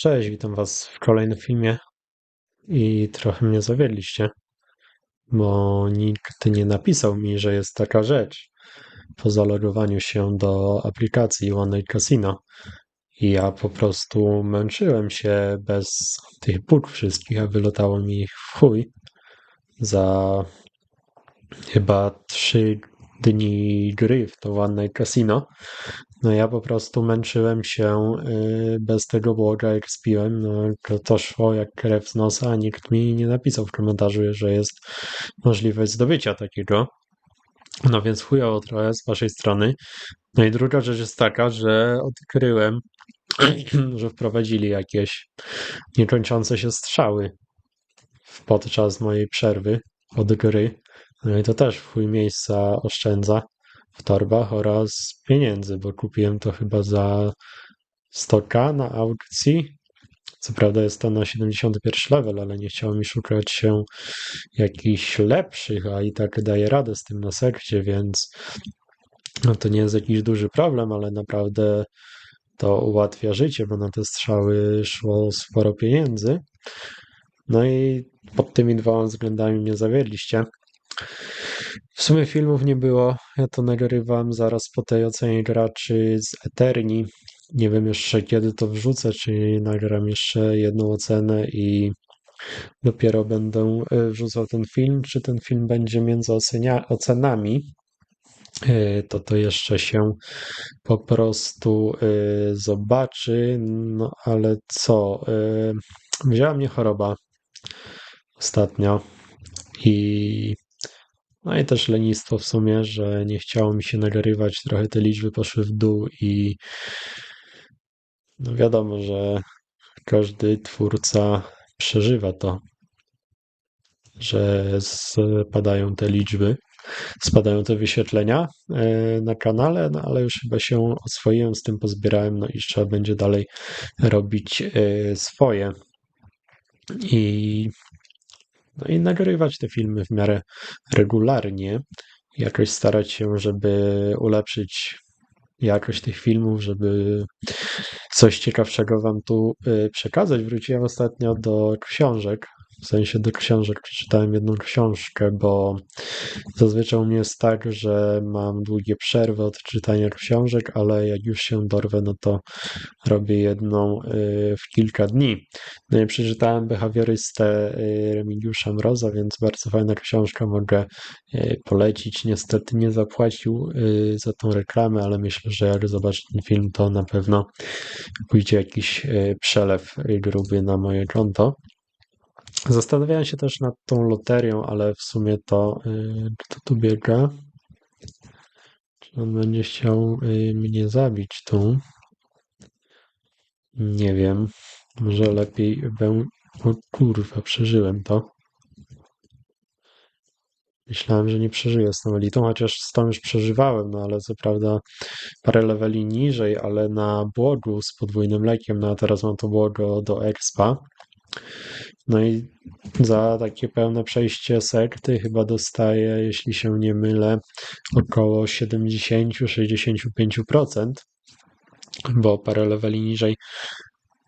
Cześć, witam Was w kolejnym filmie i trochę mnie zawiedliście, bo nikt nie napisał mi, że jest taka rzecz po zalogowaniu się do aplikacji One Casino i ja po prostu męczyłem się bez tych bóg wszystkich, a wylotało mi w chuj za chyba trzy dni gry w to One Casino. No ja po prostu męczyłem się y, bez tego błoga, jak spiłem. No to, to szło jak krew z nosa, a nikt mi nie napisał w komentarzu, że jest możliwość zdobycia takiego. No więc chujowo trochę z waszej strony. No i druga rzecz jest taka, że odkryłem, że wprowadzili jakieś niekończące się strzały podczas mojej przerwy od gry. No i to też w chuj miejsca oszczędza w torbach oraz pieniędzy, bo kupiłem to chyba za 100k na aukcji. Co prawda jest to na 71 level, ale nie chciało mi szukać się jakichś lepszych, a i tak daję radę z tym na sekcie, więc no to nie jest jakiś duży problem, ale naprawdę to ułatwia życie, bo na te strzały szło sporo pieniędzy. No i pod tymi dwoma względami mnie zawiedliście. W sumie filmów nie było. Ja to nagrywam zaraz po tej ocenie graczy z Eterni. Nie wiem jeszcze kiedy to wrzucę, czy nagram jeszcze jedną ocenę i dopiero będę e, wrzucał ten film, czy ten film będzie między ocenia, ocenami. E, to to jeszcze się po prostu e, zobaczy. No ale co? Wzięła mnie choroba ostatnio i no i też lenistwo w sumie, że nie chciało mi się nagrywać, trochę te liczby poszły w dół i no wiadomo, że każdy twórca przeżywa to, że spadają te liczby, spadają te wyświetlenia e, na kanale, no ale już chyba się oswoiłem, z tym pozbierałem, no i trzeba będzie dalej robić e, swoje. I no i nagrywać te filmy w miarę regularnie, jakoś starać się, żeby ulepszyć jakość tych filmów, żeby coś ciekawszego Wam tu y, przekazać. Wróciłem ostatnio do książek, w sensie do książek przeczytałem jedną książkę, bo zazwyczaj u mnie jest tak, że mam długie przerwy od czytania książek, ale jak już się dorwę, no to robię jedną y, w kilka dni. No i przeczytałem behawiorystę y, Remigiusza Mroza, więc bardzo fajna książka, mogę y, polecić. Niestety nie zapłacił za tą reklamę, ale myślę, że jak zobaczę ten film, to na pewno pójdzie jakiś przelew gruby na moje konto. Zastanawiałem się też nad tą loterią, ale w sumie to yy, kto tu biega? Czy on będzie chciał yy, mnie zabić tu? Nie wiem. Może lepiej bym... O kurwa, przeżyłem to. Myślałem, że nie przeżyję z tą elitą, chociaż z tą już przeżywałem, no ale co prawda parę leveli niżej, ale na błogu z podwójnym lekiem, no a teraz mam to błogo do expa. No i za takie pełne przejście sekty chyba dostaje, jeśli się nie mylę, około 70-65%, bo parę leveli niżej,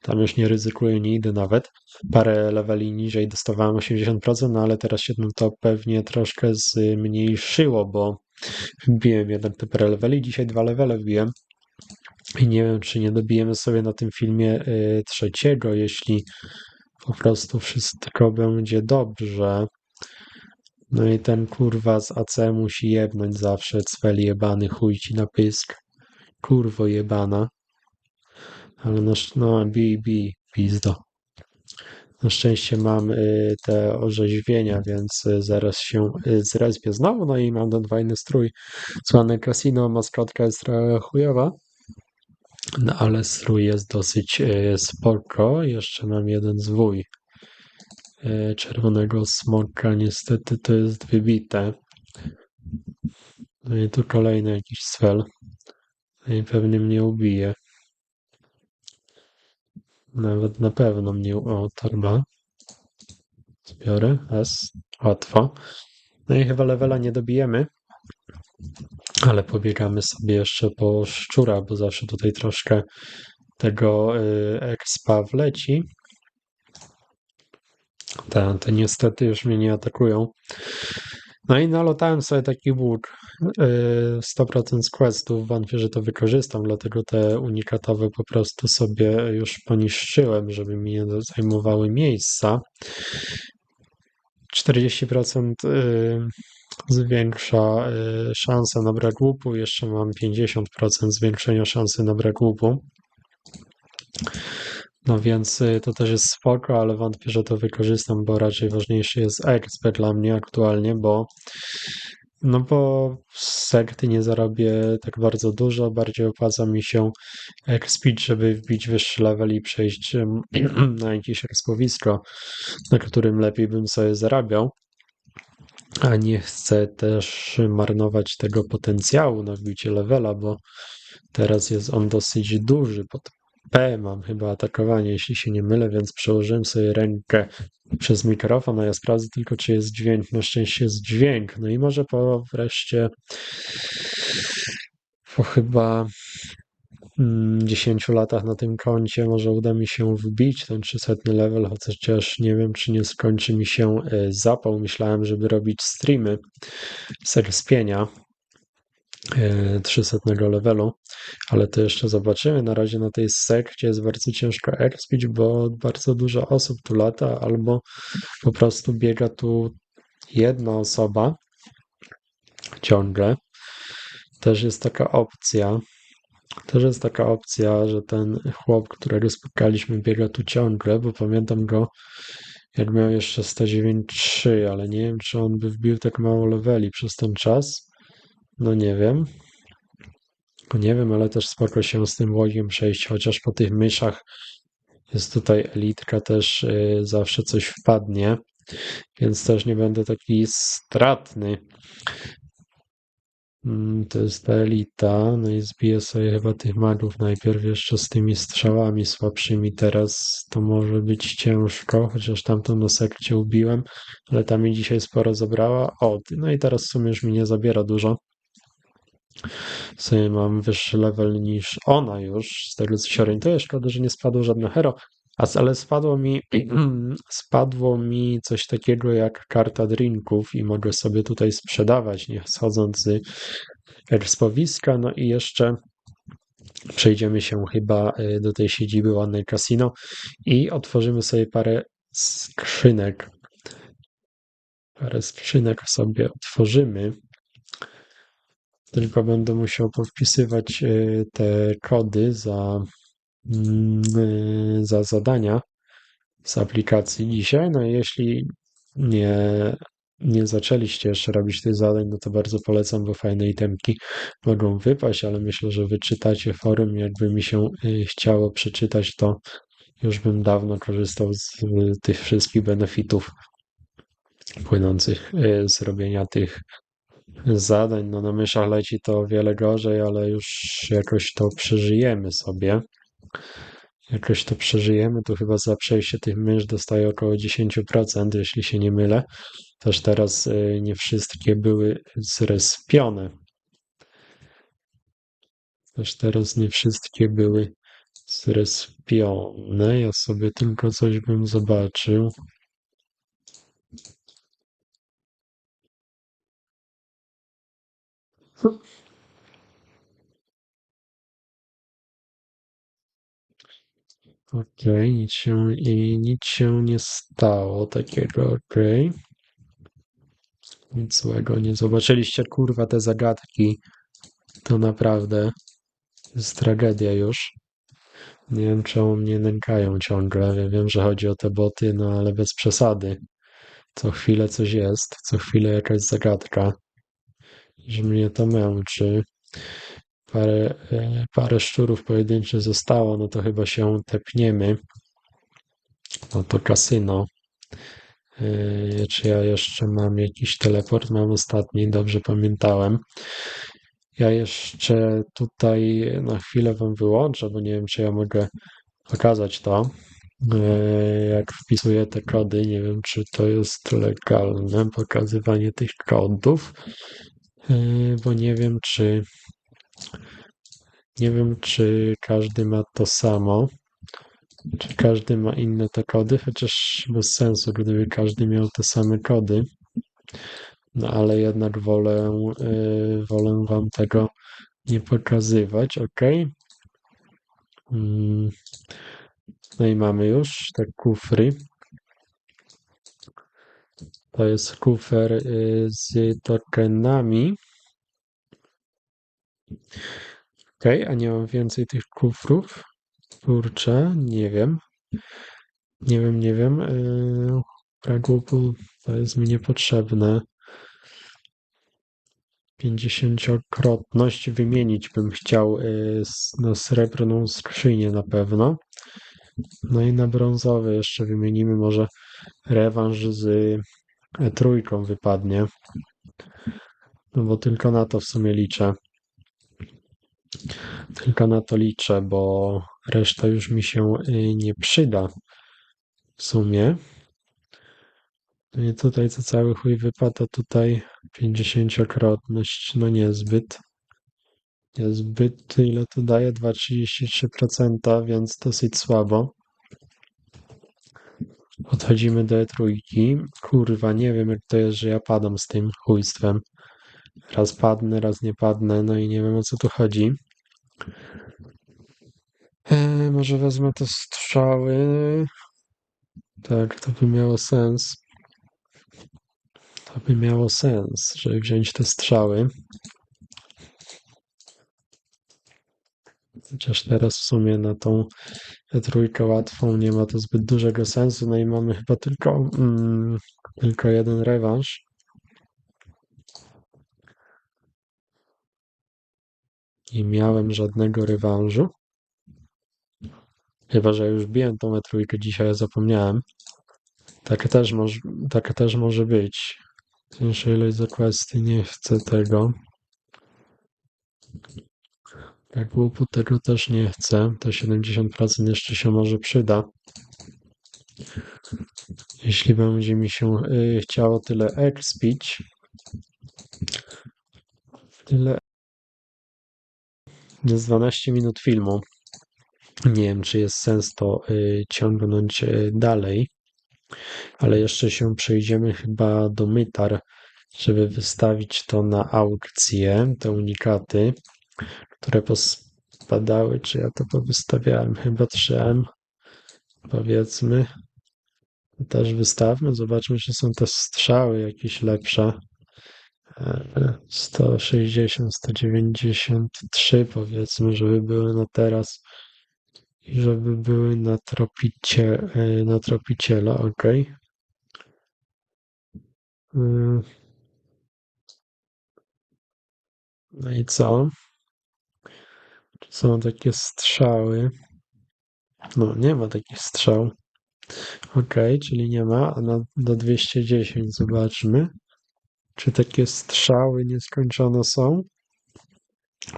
tam już nie ryzykuję, nie idę nawet, parę leveli niżej dostawałem 80%, no ale teraz się to pewnie troszkę zmniejszyło, bo wbiłem jednak te parę leveli, dzisiaj dwa levele wbiłem. I nie wiem, czy nie dobijemy sobie na tym filmie y, trzeciego, jeśli po prostu wszystko będzie dobrze. No i ten kurwa z AC musi jebnąć zawsze cwel jebany, chuj ci na pysk. Kurwo jebana. Ale no, no bi, bi, pizdo. Na szczęście mam y, te orzeźwienia, więc y, zaraz się y, zrespię znowu. No i mam ten fajny strój. Słane casino, maskotka jest trochę chujowa. No ale strój jest dosyć e, spoko. Jeszcze mam jeden zwój e, czerwonego smoka. Niestety to jest wybite. No i tu kolejny jakiś swel. No i pewnie mnie ubije. Nawet na pewno mnie... O, torba. Zbiorę. S. Łatwo. No i chyba levela nie dobijemy. Ale pobiegamy sobie jeszcze po szczura, bo zawsze tutaj troszkę tego y, expa wleci, te, te niestety już mnie nie atakują. No i nalotałem sobie taki łuk 100% z questów, wątpię, że to wykorzystam, dlatego te unikatowe po prostu sobie już poniszczyłem, żeby mi nie zajmowały miejsca. 40% zwiększa szansę na brak łupu, jeszcze mam 50% zwiększenia szansy na brak łupu. No więc y, to też jest spoko, ale wątpię, że to wykorzystam, bo raczej ważniejszy jest expert dla mnie aktualnie, bo no bo sekty nie zarobię tak bardzo dużo, bardziej opłaca mi się expić, żeby wbić wyższy level i przejść na jakieś ekspowisko, na którym lepiej bym sobie zarabiał. A nie chcę też marnować tego potencjału na wbicie levela, bo teraz jest on dosyć duży pod P mam chyba atakowanie, jeśli się nie mylę, więc przełożyłem sobie rękę przez mikrofon, a ja sprawdzę tylko, czy jest dźwięk. Na szczęście jest dźwięk. No i może po wreszcie po chyba 10 mm, latach na tym koncie może uda mi się wbić ten 300 level, chociaż nie wiem, czy nie skończy mi się e, zapał. Myślałem, żeby robić streamy z expienia 300 e, levelu, ale to jeszcze zobaczymy. Na razie na tej sekcie jest bardzo ciężko expić, bo bardzo dużo osób tu lata, albo po prostu biega tu jedna osoba ciągle. Też jest taka opcja, też jest taka opcja, że ten chłop, którego spotkaliśmy, biega tu ciągle, bo pamiętam go, jak miał jeszcze 109.3, ale nie wiem, czy on by wbił tak mało leveli przez ten czas. No nie wiem. Nie wiem, ale też spoko się z tym łogiem przejść, chociaż po tych myszach jest tutaj elitka, też y, zawsze coś wpadnie, więc też nie będę taki stratny. Mm, to jest ta elita, no i zbiję sobie chyba tych magów najpierw jeszcze z tymi strzałami słabszymi. Teraz to może być ciężko, chociaż tamtą na sekcie ubiłem, ale tam mi dzisiaj sporo zabrała. O, no i teraz w sumie już mi nie zabiera dużo sobie mam wyższy level niż ona już, z tego co się orientuję. Szkoda, że nie spadło żadne hero, ale spadło mi, spadło mi coś takiego jak karta drinków i mogę sobie tutaj sprzedawać, nie schodząc z ekspowiska. No i jeszcze przejdziemy się chyba y, do tej siedziby ładnej casino i otworzymy sobie parę skrzynek. Parę skrzynek sobie otworzymy tylko będę musiał powpisywać e, te kody za, za zadania z aplikacji dzisiaj. No i jeśli nie, nie zaczęliście jeszcze robić tych zadań, no to bardzo polecam, bo fajne itemki mogą wypaść, ale myślę, że wyczytacie forum. Jakby mi się e, chciało przeczytać, to już bym dawno korzystał z tych wszystkich benefitów płynących z robienia tych zadań. No na myszach leci to o wiele gorzej, ale już jakoś to przeżyjemy sobie. Jakoś to przeżyjemy. Tu chyba za przejście tych mysz dostaje około 10%, jeśli się nie mylę. Też teraz y, nie wszystkie były zrespione. Też teraz nie wszystkie były zrespione. Ja sobie tylko coś bym zobaczył. Okej, okay, nic się i nic się nie stało takiego, okej. Okay. Nic złego nie zobaczyliście, kurwa, te zagadki. To naprawdę jest tragedia już. Nie wiem, czemu mnie nękają ciągle. Ja wiem, że chodzi o te boty, no ale bez przesady. Co chwilę coś jest, co chwilę jakaś zagadka. Że mnie to męczy parę, e, parę szczurów pojedynczych zostało, no to chyba się tepniemy. No to kasyno. E, czy ja jeszcze mam jakiś teleport? Mam ostatni, dobrze pamiętałem. Ja jeszcze tutaj na chwilę Wam wyłączę, bo nie wiem, czy ja mogę pokazać to. E, jak wpisuję te kody, nie wiem, czy to jest legalne pokazywanie tych kodów, bo nie wiem, czy Nie wiem, czy każdy ma to samo, czy każdy ma inne te kody, chociaż bez sensu, gdyby każdy miał te same kody. No ale jednak wolę, yy, wolę Wam tego nie pokazywać, ok? Mm. No i mamy już te kufry. To jest kufer y, z tokenami. Ok, a nie mam więcej tych kufrów. Kurczę, nie wiem. Nie wiem, nie wiem. Fragłopu to jest mi niepotrzebne. Pięćdziesięciokrotność wymienić bym chciał y, na srebrną skrzynię na pewno. No i na brązowy jeszcze wymienimy może rewanż z trójką wypadnie. No bo tylko na to w sumie liczę. Tylko na to liczę, bo reszta już mi się y, nie przyda w sumie. No i tutaj to cały chuj wypada, tutaj 50-krotność, no niezbyt. Niezbyt, ile to daje? 2,33%, więc dosyć słabo. Podchodzimy do E3. Kurwa, nie wiem jak to jest, że ja padam z tym chujstwem. Raz padnę, raz nie padnę, no i nie wiem o co tu chodzi. E, może wezmę te strzały. Tak, to by miało sens. To by miało sens, żeby wziąć te strzały. Chociaż teraz w sumie na tą trójkę łatwą nie ma to zbyt dużego sensu. No i mamy chyba tylko, mm, tylko jeden rewanż. Nie miałem żadnego rewanżu. Chyba, że już biłem tą trójkę dzisiaj, ja zapomniałem. Tak też, może, tak też może być. Większa ilość zakwesty, nie chcę tego. Jak łupu tego też nie chcę. To 70% jeszcze się może przyda. Jeśli będzie mi się y, chciało tyle expić. Tyle. Jest 12 minut filmu. Nie wiem, czy jest sens to y, ciągnąć y, dalej, ale jeszcze się przejdziemy chyba do Mytar, żeby wystawić to na aukcję, te unikaty, które pospadały, czy ja to powystawiałem, chyba 3M, powiedzmy. Też wystawmy, zobaczmy, czy są te strzały jakieś lepsze. 160, 193 powiedzmy, żeby były na teraz i żeby były na, tropicie, e, na tropiciela, ok. No i co? Są takie strzały. No, nie ma takich strzał. Ok, czyli nie ma, a na, do 210 zobaczmy. Czy takie strzały nieskończone są?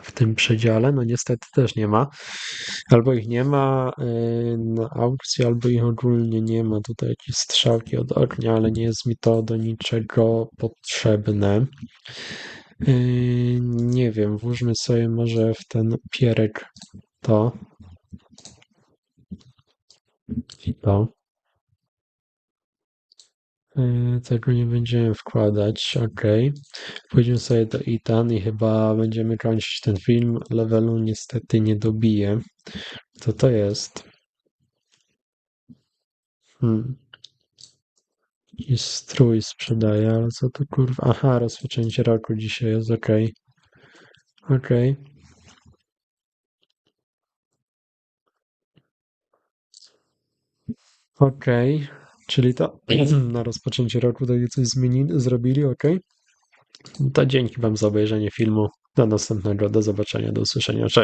w tym przedziale. No niestety też nie ma. Albo ich nie ma y, na aukcji, albo ich ogólnie nie ma. Tutaj jakieś strzałki od ognia, ale nie jest mi to do niczego potrzebne. Y, nie wiem, włóżmy sobie może w ten pierek to i to. E, tego nie będziemy wkładać, ok. Pójdziemy sobie do Itan i chyba będziemy kończyć ten film. Levelu niestety nie dobiję. Co to jest? Hmm. I strój sprzedaje, ale co to kurwa? Aha, rozpoczęcie roku dzisiaj jest ok. Ok. Ok. Czyli to na rozpoczęcie roku takie coś zmienili, zrobili, ok? To dzięki Wam za obejrzenie filmu. Do następnego, do zobaczenia, do usłyszenia. Cześć.